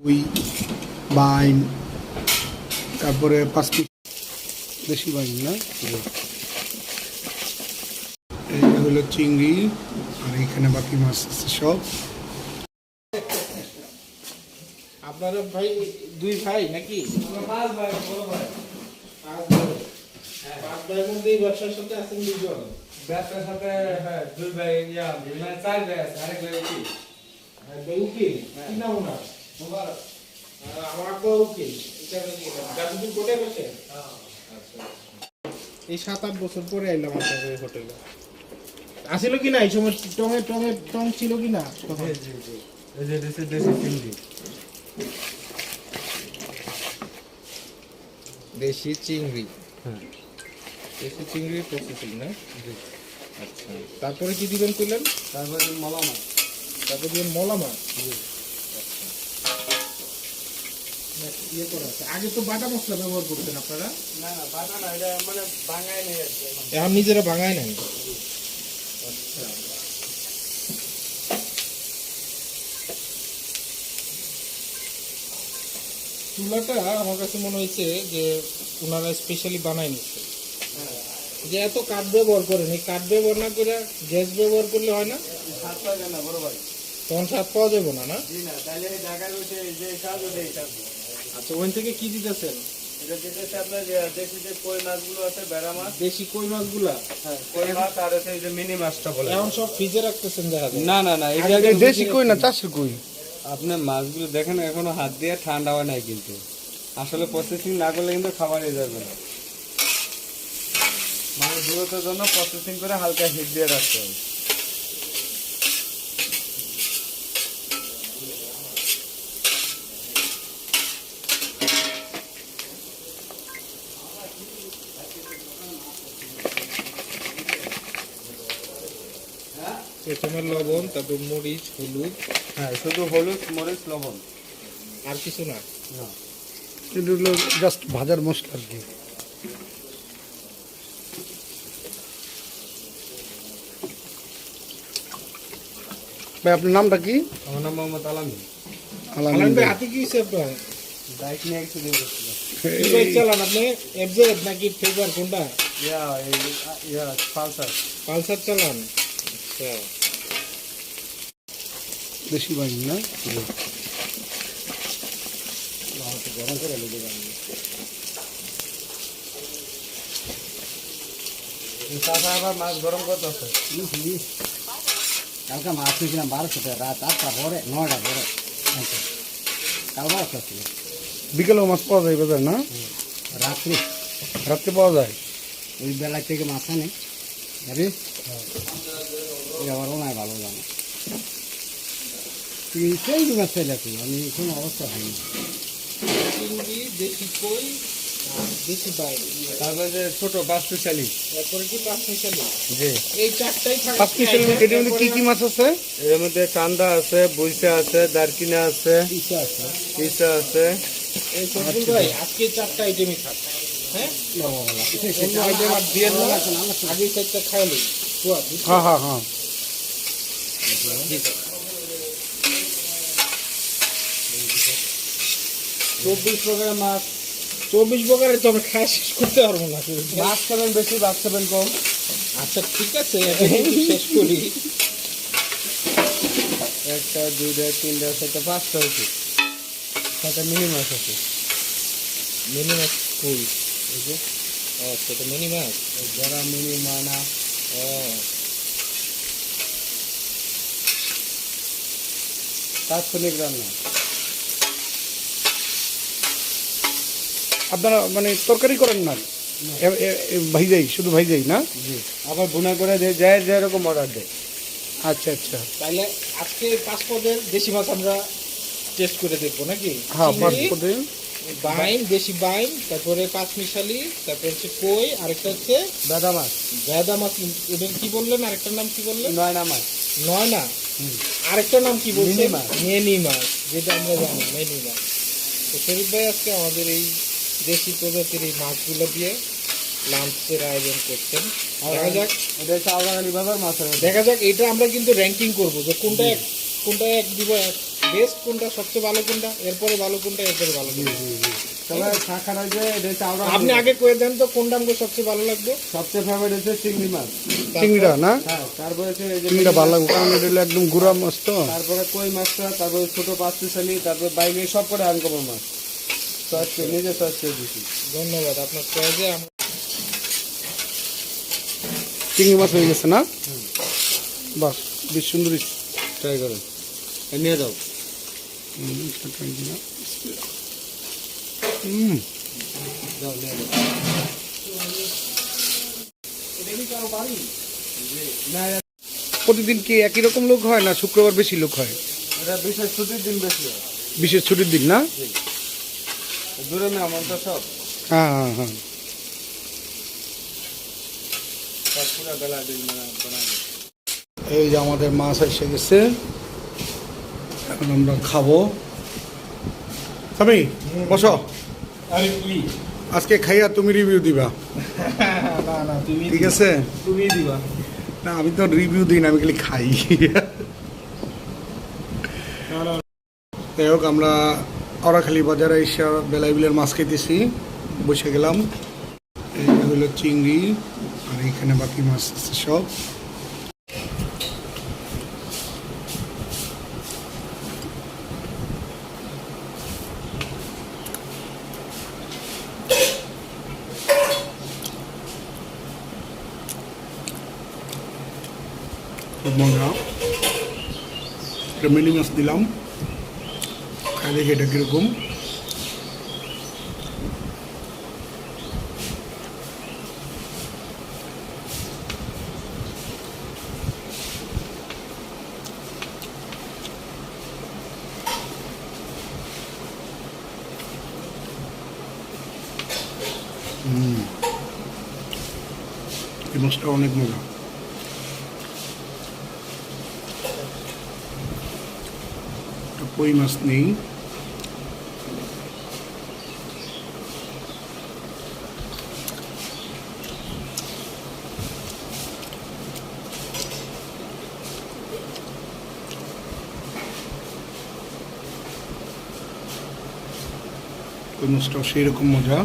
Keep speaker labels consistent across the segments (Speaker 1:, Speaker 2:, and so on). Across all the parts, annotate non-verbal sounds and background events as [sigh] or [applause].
Speaker 1: ওই বাইন তারপরে পাঁচ পিস দেশি বাইন না? এই হলো চিংড়ি আর এখানে বাকি মাছ আছে সব।
Speaker 2: আপনারা ভাই দুই ভাই নাকি?
Speaker 3: পাঁচ ভাই বড় ভাই।
Speaker 2: পাঁচ ভাই। পাঁচ ভাইয়ের মধ্যে এই ব্যবসার সাথে আছেন দুজন
Speaker 3: ব্যবসার সাথে হ্যাঁ দুই ভাই ইয়া মানে চার ভাই আছে আরেক ভাই
Speaker 2: আর ভাই উকিল। কি নাম ওনার? বসে? এই সাত আট বছর পরে এলাম আপনাদের হোটেলে। আসিল কি না? এই সময় টঙে টঙে টং ছিল কি না তখন?
Speaker 3: এই যে দেশি দেশি চিংড়ি।
Speaker 2: দেশি চিংড়ি।
Speaker 3: হ্যাঁ।
Speaker 2: দেশি চিংড়ি প্রসেসিং না? আচ্ছা। তারপরে কি দিবেন কইলেন?
Speaker 3: তারপরে মলামা
Speaker 2: তারপর দিবেন মলা মাছ ইয়ে করা আছে। আগে তো বাটা মশলা ব্যবহার করতেন আপনারা?
Speaker 3: না না বাটা না এটা মানে বাঙাই নেই এখন।
Speaker 2: নিজেরা ভাঙায় নেন? আচ্ছা। চুলাটা আমার কাছে মনে হয়েছে যে ওনারা স্পেশালি বানায় নিচ্ছে। যে এত কাঠ ব্যবহার করেন এই কাঠ ব্যবহার না করে গ্যাস ব্যবহার করলে হয় না?
Speaker 3: সাত পাওয়া যায় না বড়
Speaker 2: তখন স্বাদ পাওয়া যাবে না না? আচ্ছা ওখান থেকে কি দিতেছেন?
Speaker 3: এটা যেটা আপনার দেশি যে কই মাছগুলো আছে বেড়া মাছ।
Speaker 2: দেশি কই মাছগুলা?
Speaker 3: হ্যাঁ কই মাছ আর আছে এই যে মিনি মাছটা বলে।
Speaker 2: এখন সব ফ্রিজে রাখতেছেন দেখা যায়।
Speaker 3: না না না এই
Speaker 1: দেশি কই না চাষের কই?
Speaker 3: আপনার মাছগুলো দেখেন এখনও হাত দিয়ে ঠান্ডা হয় নাই কিন্তু। আসলে প্রসেসিং না করলে কিন্তু খাবারই যাবে না। মানে দূরত্বের জন্য প্রসেসিং করে হালকা হিট দিয়ে রাখতে হবে।
Speaker 2: প্রথমে লবণ তারপর মরিচ হলুদ।
Speaker 3: হ্যাঁ শুধু হলুদ মরিচ লবণ।
Speaker 2: আর কিছু না?
Speaker 3: না।
Speaker 1: এটা হলো জাস্ট ভাজার মশলা আর কি। ভাই আপনার নামটা কি?
Speaker 3: আমার নাম মোহাম্মদ আলামী
Speaker 1: আলামিন
Speaker 2: ভাই
Speaker 1: ভাই।
Speaker 2: হাতে কি হয়েছে আপনার
Speaker 3: বাইক নিয়ে একটু দিয়ে বসছিল
Speaker 2: বাইক চালান আপনি এফজেড নাকি ফেভার কোনটা?
Speaker 3: ইয়া ইয়া পালসার।
Speaker 2: পালসার চালান?
Speaker 1: দেশি বাইন না?
Speaker 2: গরম করে লেগে
Speaker 3: চাষা আবার মাছ গরম করতে আছে
Speaker 4: কালকে মাছ নিয়েছিলাম বারোশো রাত আটটা পরে নয়টা পরে কাল বারোশো ছিল
Speaker 1: বিকেলেও মাছ পাওয়া যায় বাজার না?
Speaker 4: রাত্রি।
Speaker 1: রাত্রে পাওয়া যায়?
Speaker 4: ওই বেলা থেকে মাছ আনে। যাবি ওই ওনায় ভালো জানে তুই সেই মাছ চাইলে তুই আমি কোনো অবস্থা হয়নি
Speaker 2: চিংড়ি দেশি কই দেশি বাইর
Speaker 3: তারপরে যে ছোট বাস্তুশালী
Speaker 2: এরপরে কি পাঁচ
Speaker 3: জি
Speaker 2: এই চারটাই থাকে
Speaker 1: এটার মধ্যে কি কি মাছ আছে
Speaker 3: এর মধ্যে চান্দা আছে বুইসা আছে দারকিনা আছে
Speaker 4: ইচ্ছা আছে
Speaker 3: পিসা আছে
Speaker 2: এই সবগুলো ভাই আজকে চারটা আইটেমই থাক হ্যাঁ অন্য আইটেম আর দিয়ে না আগে চারটা খাইলি
Speaker 1: হ্যাঁ হ্যাঁ হ্যাঁ
Speaker 2: চব্বিশ প্রকারের মাছ। চব্বিশ প্রকারের তো আমি খাওয়া শেষ করতে পারব না।
Speaker 3: মাছ খাবেন বেশি মাছ খাবেন কম।
Speaker 2: আচ্ছা ঠিক আছে শেষ করি।
Speaker 3: একটা, দুইটা, তিনটা, চারটা, পাঁচটা হচ্ছে ছয়টা মিনি মাছ আছে।
Speaker 2: মিনি মাছ কই? ও সেটা মিনি মাছ।
Speaker 3: যারা মিনি মানা,
Speaker 2: ও।
Speaker 3: তাৎক্ষণিক রান্না।
Speaker 1: আপনারা মানে তরকারি করেন না? ভাইজাই শুধু ভাইজাই না?
Speaker 3: জি। আবার বুনা করে দেয় যায় যেরকম অর্ডার দেয়।
Speaker 1: আচ্ছা আচ্ছা।
Speaker 2: তাহলে আজকে পাঁচ পদের দেশি মাছ আমরা টেস্ট করে দেখব নাকি?
Speaker 1: হ্যাঁ
Speaker 2: চিংড়ি,
Speaker 1: পাসপোর্টে
Speaker 2: বাইন দেশি বাইন তারপরে পাঁচ মিশালি তারপরে হচ্ছে কই আরেকটা হচ্ছে
Speaker 3: দাদা মাছ।
Speaker 2: ভেদা মাছ এদের কি বললেন? আরেকটার নাম কি বললেন?
Speaker 3: নয়না মাছ।
Speaker 2: নয় না আরেকটার নাম কি বলছে
Speaker 3: মিনি মাছ।
Speaker 2: মাছ যেটা আমরা জানি মেনি মাছ তো শরীফ ভাই আজকে আমাদের এই দেশি প্রজাতির এই মাছগুলো দিয়ে লাঞ্চের আয়োজন করছেন। দেখা যাক।
Speaker 3: এটা মাছের
Speaker 2: দেখা যাক এটা আমরা কিন্তু র্যাঙ্কিং করব যে কোনটা এক কোনটা এক দিব এক বেস্ট কোনটা সবচেয়ে ভালো কোনটা এরপরে ভালো কোনটা এরপরে ভালো কোনটা। আপনি আগে কয়ে দেন তো কোনটা আমাকে সবচেয়ে ভালো লাগবে?
Speaker 3: সবচেয়ে ফেভারিট হচ্ছে চিংড়ি মাছ।
Speaker 1: চিংড়িটা না?
Speaker 3: হ্যাঁ তারপরে হচ্ছে যে
Speaker 1: চিংড়িটা ভালো লাগবে কারণ এটা একদম গুড়া মাছ তো।
Speaker 3: তারপরে কই মাছটা তারপরে ছোট পাঁচ পিসালি তারপরে বাইরে সব করে আনকমন মাছ। চয়েস করে নিজে চয়েস করে দিছি।
Speaker 2: ধন্যবাদ আপনার চয়েসে
Speaker 1: চিংড়ি মাছ হয়ে গেছে না? বাহ বেশ সুন্দর
Speaker 3: ট্রাই করুন নিয়ে যাও
Speaker 1: হুম
Speaker 3: যাও নিয়ে যাও না
Speaker 1: প্রতিদিন কি একই রকম লোক হয় না শুক্রবার বেশি লোক হয়?
Speaker 3: এটা বিশেষ ছুটির দিন বেশি হয়।
Speaker 1: বিশেষ ছুটির দিন না?
Speaker 3: দূরে মেহমান তো সব।
Speaker 1: হ্যাঁ হ্যাঁ হ্যাঁ।
Speaker 3: মানে
Speaker 1: এই যে আমাদের মাছ এসে গেছে। এখন আমরা খাব। স্বামী বসো।
Speaker 2: আরে
Speaker 1: আজকে খাইয়া তুমি রিভিউ দিবা। [laughs]
Speaker 2: না না তুমি
Speaker 1: ঠিক আছে?
Speaker 2: তুমি দিবা।
Speaker 1: না আমি তো রিভিউ দিই না আমি খালি খাই। যাই হোক আমরা অরাখালি বাজারে এসে বেলাই বিলের মাছ খেতেছি বসে গেলাম। এই হলো চিংড়ি আর এখানে বাকি মাছ আছে সব। মজা একটা মিনি মাছ দিলাম। খাই দেখি এটা কীরকম। এই মাছটা অনেক মজা। কই মাছ নেই মাছটাও সেই রকম মজা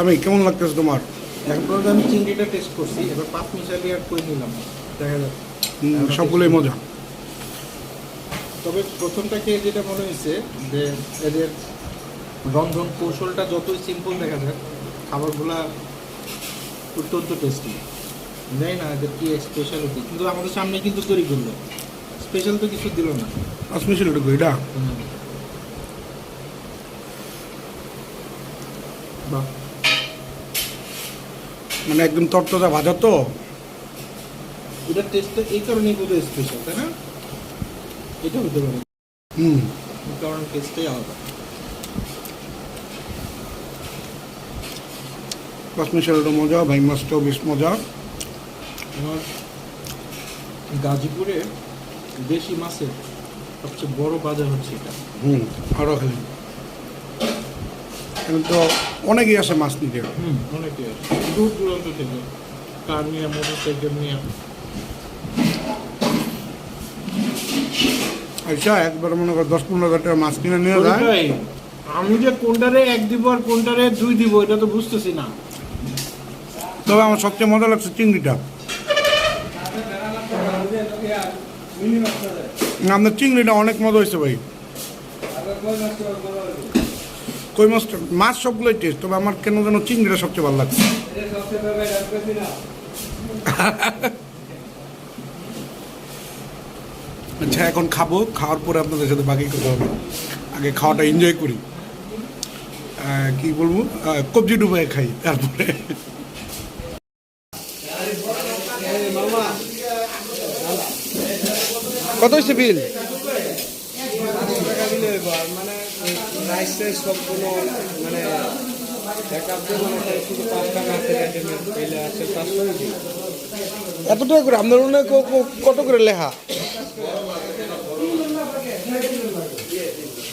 Speaker 1: আমি কেমন লাগতেছে তোমার?
Speaker 2: এখন পর্যন্ত আমি চিংড়িটা টেস্ট করছি এবার পাঁচ মিশালি আর করে নিলাম? দেখা যাক।
Speaker 1: সবগুলোই মজা।
Speaker 2: তবে প্রথমটা খেয়ে যেটা মনে হয়েছে যে এদের রন্ধন কৌশলটা যতই সিম্পল দেখা যাক খাবারগুলা অত্যন্ত টেস্টি জানি না এদের কি স্পেশালিটি কিন্তু আমাদের সামনে কিন্তু তৈরি করল। স্পেশাল তো কিছু দিল না।
Speaker 1: ছিল এটা? মানে একদম তরতাজা ভাজা তো।
Speaker 2: এটার টেস্ট তো এই কারণেই বোধ স্পেশাল তাই না? এটা হতে পারে।
Speaker 1: হুম।
Speaker 2: কারণে টেস্টটাই আলাদা।
Speaker 1: কাশ্মীর শালটা মজা ভাই মাছটাও বেশ মজা।
Speaker 2: আমার গাজীপুরে দেশি মাছের সবচেয়ে বড় বাজার হচ্ছে এটা।
Speaker 1: হুম আরও খালি। এখন তো অনেকেই আসে মাছ নিতে।
Speaker 2: হুম অনেকে আছে। দূর দূরান্ত থেকে কার নিয়ে মোটর সাইকেল নিয়ে?
Speaker 1: আচ্ছা একবার মনে কর দশ পনেরো হাজার টাকা মাছ কিনে নিয়ে যায়।
Speaker 2: আমি যে কোনটারে এক দিব আর কোনটারে দুই দিব এটা তো বুঝতেছি না।
Speaker 1: তবে আমার সবচেয়ে মজা লাগছে চিংড়িটা। আপনার চিংড়িটা অনেক মজা হয়েছে ভাই। কই মাছটা মাছ সবগুলোই টেস্ট তবে আমার কেন যেন চিংড়িটা সবচেয়ে ভালো লাগছে। আচ্ছা এখন খাব, খাওয়ার পরে আপনাদের সাথে বাকি কথা হবে। আগে খাওয়াটা এনজয় করি। কি বলব? কবজি ডুবাই খাই, তারপরে। কত হয়েছে বিল
Speaker 3: টাকা দিলে হইব আর মানে রাইস টাইস সবগুলো মানে এক আধ দিয়ে মানে তাই শুধু পাঁচ টাকা আছে আইটেমের পেলে
Speaker 1: এত টাকা করে? আপনার মনে হয় কত করে লেখা?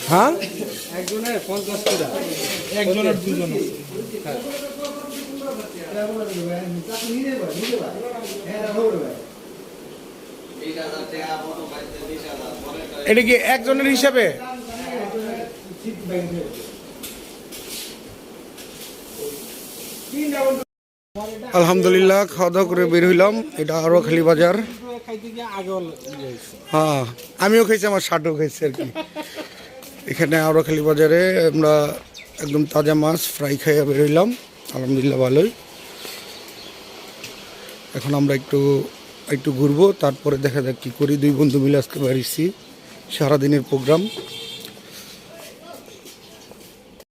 Speaker 1: হ্যাঁ?
Speaker 3: একজনের পঞ্চাশ টাকা।
Speaker 2: একজনের দুজন
Speaker 1: এটা কি একজনের হিসাবে? আলহামদুলিল্লাহ খাওয়া দাওয়া করে বের হইলাম। এটা আরও খালি বাজার। হ্যাঁ আমিও খাইছি, আমার শার্টও খাইছি আর কি। এখানে আরও খালি বাজারে আমরা একদম তাজা মাছ, ফ্রাই খাইয়া বের হইলাম। আলহামদুলিল্লাহ, ভালোই। এখন আমরা একটু একটু ঘুরবো, তারপরে দেখা যাক কী করি। দুই বন্ধু মিলে আজকে বেরিয়েছি সারাদিনের প্রোগ্রাম।